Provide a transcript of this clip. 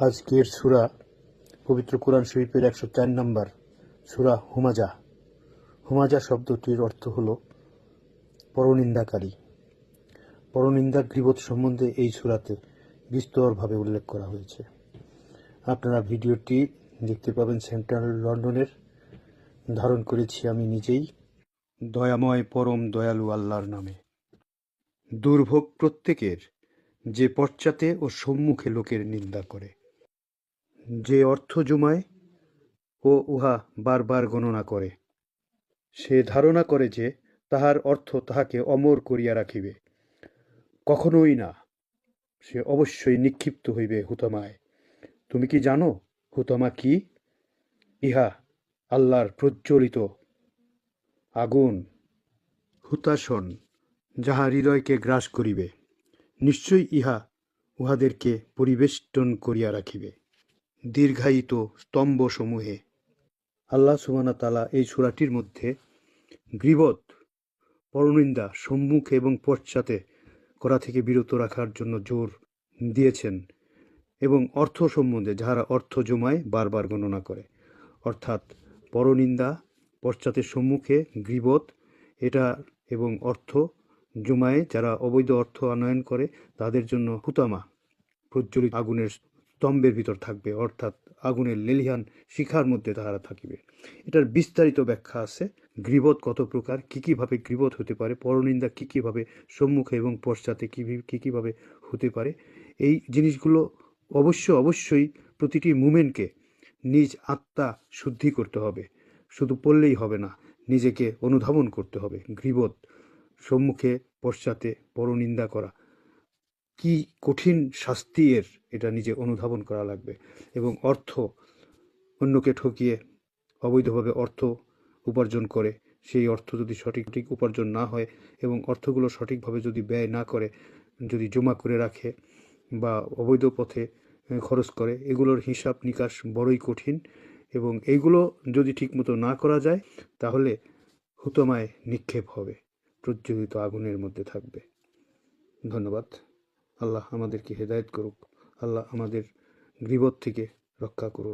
আজকের সুরা পবিত্র কোরআন শরীফের একশো চার নম্বর সুরা হুমাজা। হুমাজা শব্দটির অর্থ হল পরনিন্দাকারী। পরনিন্দা গ্রীবত সম্বন্ধে এই সুরাতে বিস্তরভাবে উল্লেখ করা হয়েছে। আপনারা ভিডিওটি দেখতে পাবেন সেন্ট্রাল লন্ডনের। ধারণ করেছি আমি নিজেই। দয়াময় পরম দয়ালু আল্লাহর নামে। দুর্ভোগ প্রত্যেকের যে পশ্চাতে ও সম্মুখে লোকের নিন্দা করে। যে অর্থ জুমায় ও উহা বারবার গণনা করে। সে ধারণা করে যে তাহার অর্থ তাহাকে অমর করিয়া রাখিবে। কখনোই না। সে অবশ্যই নিক্ষিপ্ত হইবে হুতমায়। তুমি কি জানো হুতমা কি? ইহা আল্লাহর প্রজ্বলিত আগুন। হুতাসন যাহা হৃদয়কে গ্রাস করিবে, নিশ্চয়ই ইহা উহাদেরকে পরিবেষ্টন করিয়া রাখিবে। দীর্ঘায়িত স্তম্ভসমূহে। আল্লাহ সুবানা তালা এই সুরাটির মধ্যে গ্রীবত পরনিন্দা, সম্মুখে এবং পশ্চাতে করা থেকে বিরত রাখার জন্য জোর দিয়েছেন এবং অর্থ সম্বন্ধে, যাহারা অর্থ জমায়, বারবার গণনা করে। অর্থাৎ পরনিন্দা পশ্চাতের সম্মুখে গ্রীবত এটা এবং অর্থ জমায়ে যারা অবৈধ অর্থ আনয়ন করে, তাদের জন্য হুতামা, প্রজ্বলিত আগুনের স্তম্ভের ভিতর থাকবে, অর্থাৎ আগুনের লেলিহান শিখার মধ্যে তাহারা থাকিবে। এটার বিস্তারিত ব্যাখ্যা আছে। গ্রীবত কত প্রকার, কী কীভাবে গ্রীবত হতে পারে, পরনিন্দা কী কীভাবে সম্মুখে এবং পশ্চাতে কী কী কীভাবে হতে পারে। এই জিনিসগুলো অবশ্য অবশ্যই প্রতিটি মুমেন্টকে নিজ আত্মা শুদ্ধি করতে হবে। শুধু পড়লেই হবে না, নিজেকে অনুধাবন করতে হবে। গ্রীবত সম্মুখে, পশ্চাতে পরনিন্দা করা। কি কঠিন শাস্তি এর এটা নিজে অনুধাবন করা লাগবে এবং অর্থ অন্যকে ঠকিয়ে অবৈধভাবে অর্থ উপার্জন করে, সেই অর্থ যদি সঠিক ঠিক উপার্জন না হয় এবং অর্থগুলো সঠিকভাবে যদি ব্যয় না করে, যদি জমা করে রাখে বা অবৈধ পথে খরচ করে, এগুলোর হিসাব নিকাশ বড়ই কঠিন এবং এইগুলো যদি ঠিকমতো না করা যায়, তাহলে হুতমায় নিক্ষেপ হবে, প্রজ্বলিত আগুনের মধ্যে থাকবে। ধন্যবাদ। আল্লাহ আমাদেরকে হেদায়ত করুক। আল্লাহ আমাদের গ্রীবত থেকে রক্ষা করুন